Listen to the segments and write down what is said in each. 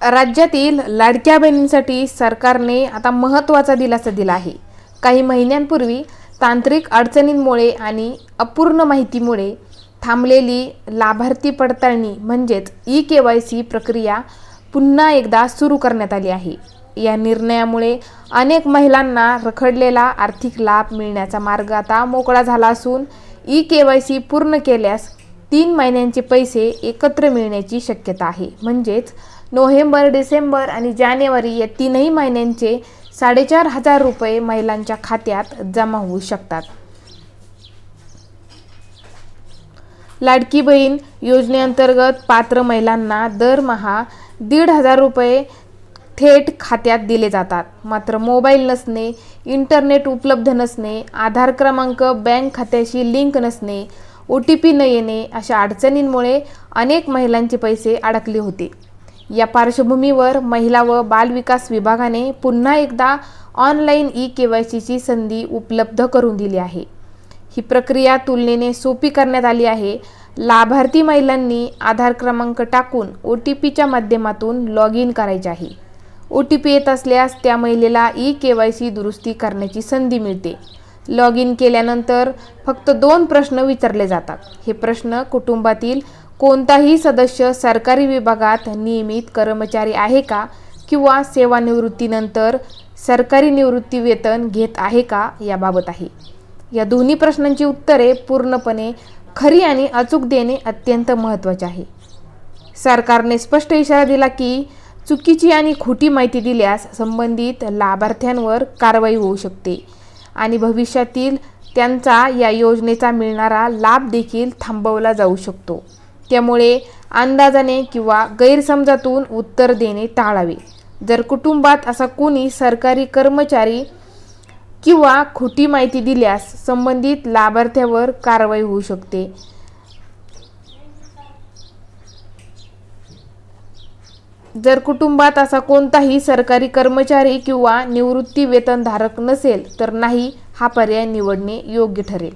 राज्यातील लाडक्या बहिणींसाठी सरकारने आता महत्त्वाचा दिलासा दिला आहे. काही महिन्यांपूर्वी तांत्रिक अडचणींमुळे आणि अपूर्ण माहितीमुळे थांबलेली लाभार्थी पडताळणी म्हणजेच ई के वाय सी प्रक्रिया पुन्हा एकदा सुरू करण्यात आली आहे. या निर्णयामुळे अनेक महिलांना रखडलेला आर्थिक लाभ मिळण्याचा मार्ग आता मोकळा झाला असून ई के वाय सी पूर्ण केल्यास तीन महिन्यांचे पैसे एकत्र मिळण्याची शक्यता आहे. म्हणजेच नोव्हेंबर डिसेंबर आणि जानेवारी या तीनही महिन्यांचे साडेचार हजार रुपये महिलांच्या खात्यात जमा होऊ शकतात. लाडकी बहीण योजनेअंतर्गत पात्र महिलांना दरमहा दीड हजार रुपये थेट खात्यात दिले जातात. मात्र मोबाईल नसणे इंटरनेट उपलब्ध नसणे आधार क्रमांक बँक खात्याशी लिंक नसणे ओ टी पी न येणे अशा अडचणींमुळे अनेक महिलांचे पैसे अडकले होते. या पार्श्वभूमीवर महिला व बालविकास विभागाने पुन्हा एकदा ऑनलाईन ई के वाय सीची संधी उपलब्ध करून दिली आहे. ही प्रक्रिया तुलनेने सोपी करण्यात आली आहे. लाभार्थी महिलांनी आधार क्रमांक टाकून ओ टी पीच्या माध्यमातून लॉग इन करायचे आहे. ओ टी पी येत असल्यास त्या महिलेला ई के वाय सी दुरुस्ती करण्याची संधी मिळते. लॉग इन केल्यानंतर फक्त दोन प्रश्न विचारले जातात. हे प्रश्न कुटुंबातील कोणताही सदस्य सरकारी विभागात नियमित कर्मचारी आहे का? किंवा सेवानिवृत्तीनंतर सरकारी निवृत्ती वेतन घेत आहे का? याबाबत आहे. या दोन्ही प्रश्नांची उत्तरे पूर्णपणे खरी आणि अचूक देणे अत्यंत महत्त्वाचे आहे. सरकारने स्पष्ट इशारा दिला की चुकीची आणि खोटी माहिती दिल्यास संबंधित लाभार्थ्यांवर कारवाई होऊ शकते आणि भविष्यातील त्यांचा या योजनेचा मिळणारा लाभ देखील थांबवला जाऊ शकतो. त्यामुळे अंदाजाने किंवा गैरसमजातून उत्तर देणे टाळावे. जर कुटुंबात असा कोणी सरकारी कर्मचारी किंवा खोटी माहिती दिल्यास संबंधित लाभार्थ्यावर कारवाई होऊ शकते. जर कुटुंबात असा कोणताही सरकारी कर्मचारी किंवा निवृत्ती वेतनधारक नसेल तर नाही हा पर्याय निवडणे योग्य ठरेल.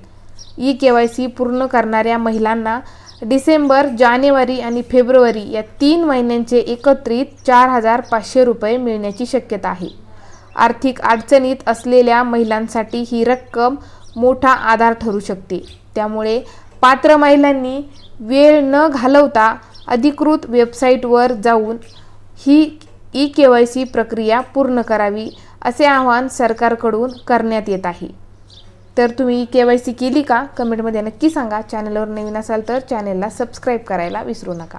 ई के वाय सी पूर्ण करणाऱ्या महिलांना डिसेंबर जानेवारी आणि फेब्रुवारी या तीन महिन्यांचे एकत्रित चार हजार पाचशे रुपये मिळण्याची शक्यता आहे. आर्थिक अडचणीत असलेल्या महिलांसाठी ही रक्कम मोठा आधार ठरू शकते. त्यामुळे पात्र महिलांनी वेळ न घालवता अधिकृत वेबसाईटवर जाऊन ही ई के वाय सी प्रक्रिया पूर्ण करावी असे आवाहन सरकारकडून करण्यात येत आहे. तर तुम्ही के वाय सी केली का? कमेंटमध्ये नक्की सांगा. चॅनलवर नवीन असाल तर चॅनेलला सबस्क्राईब करायला विसरू नका.